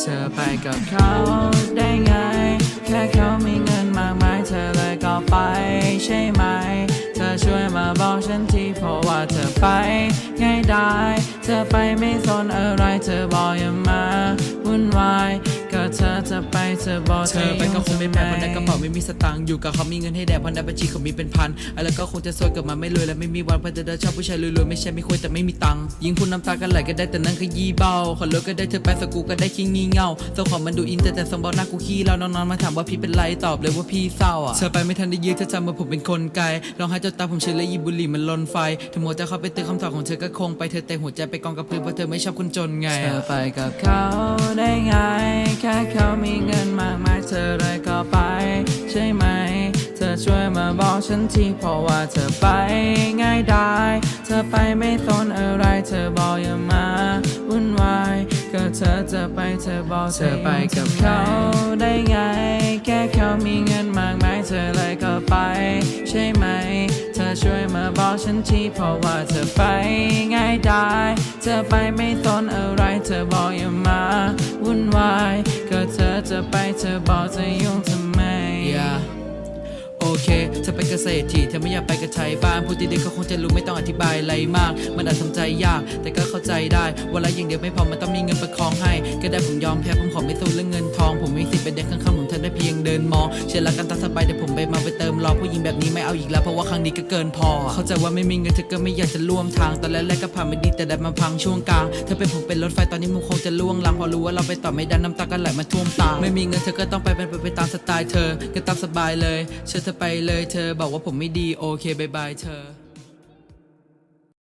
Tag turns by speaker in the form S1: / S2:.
S1: เธอไปกับเขาได้ไง แค่เขามีเงินมากมายเธอเลยก็ไปใช่ไหม เธอช่วยมาบอกฉันทีเพราะว่าเธอไปง่ายได้ เธอไปไม่สนอะไร เธอบอกอย่ามาวุ่นวาย อจะไปเธอบอก
S2: เธอไปก็คงไม่แปลกเพราะในกระเป๋าไม่มีสตางค์อยู่กับเขามีเงินให้แดกเพราะในบัญชีเขามีเป็นพันอะไรก็คงจะซวยเกิดมาไม่รวยและไม่มีวันเพราะเธอชอบผู้ชายรวยๆไม่ใช่ไม่คุยแต่ไม่มีตังค์ยิงพูดน้ำตากันไหลก็ได้แต่นั่นคือยี่เบาขอเลิกก็ได้เธอไปสกูก็ได้ขี้งี่เง่าเจ้าของมันดูอินแต่แต่สมบัติหน้ากูขี้เราน้องๆมาถามว่าพี่เป็นไรตอบเลยว่าพี่เศร้าอะเธอไปไม่ทันได้ยืดเธอจำว่าผมเป็นคนไกลร้องไห้จนตาผมเฉยและยีบุหรี่มันลนไฟถึงหมดจะเข้าไปเตือนคำตอบของเธอก็คงไปเธอแต่หัวใจไปกองกับพื้นเพราะเธอไม่ชอบคนจนไง
S1: เธอไปกับเขาได้ไงแค่ ฉันทีเพราะว่าเธอไปง่ายได้เธอไปไม่สนอะไรเธอบอกอย่ามาวุ่นวายก็เธอจะไปเธอบอกเธอไปกับเขาได้ไง แค่เขามีเงินมากมายเธอเลยก็ไป ใช่ไหม เธอช่วยมาบอกฉันทีเพราะว่าเธอไปง่ายได้เธอไปไม่สนอะไรเธอบอกอย่ามาวุ่นวายก็เธอจะไปเธอบอกจะยุ่งทำไม
S2: Yeah เคเธอไปเกษตรที่เธอไม่อยากไปกับชายบ้านพูดดีๆเขาคงจะรู้ไม่ต้องอธิบายอะไรมาก มันอาจทำใจยาก แต่ก็เข้าใจได้วันละอย่างเดียวไม่พอมันต้องมีเงินประคองให้ ก็ได้ผมยอมแพ้ผมขอไม่สู้เรื่องเงินทอง ผมมีสิทธิ์เป็นเด็กข้าง พียงเดินมองเชื่อรักกันตามสบายแต่ผมไปมาไปเติมรอผู้หญิงแบบนี้ไม่เอาอีกแล้วเพราะว่าครั้งนี้ก็เกินพอ เข้าใจว่าไม่มีเงินเธอก็ไม่อยากจะร่วมทางตอนแรกๆก็ผ่านไม่ดีแต่ได้มาพังช่วงกลางเธอเป็นผมเป็นรถไฟตอนนี้มุคงจะล่วงลังพอรู้ว่าเราไปต่อไม่ได้น้ำตาก็ไหลมาท่วมตาไม่มีเงินเธอก็ต้องไปเป็นไปตามสไตล์เธอก็ตามสบายเลยเชื่อเธอไปเลยเธอบอกว่าผมไม่ดีโอเคบายบายเธอ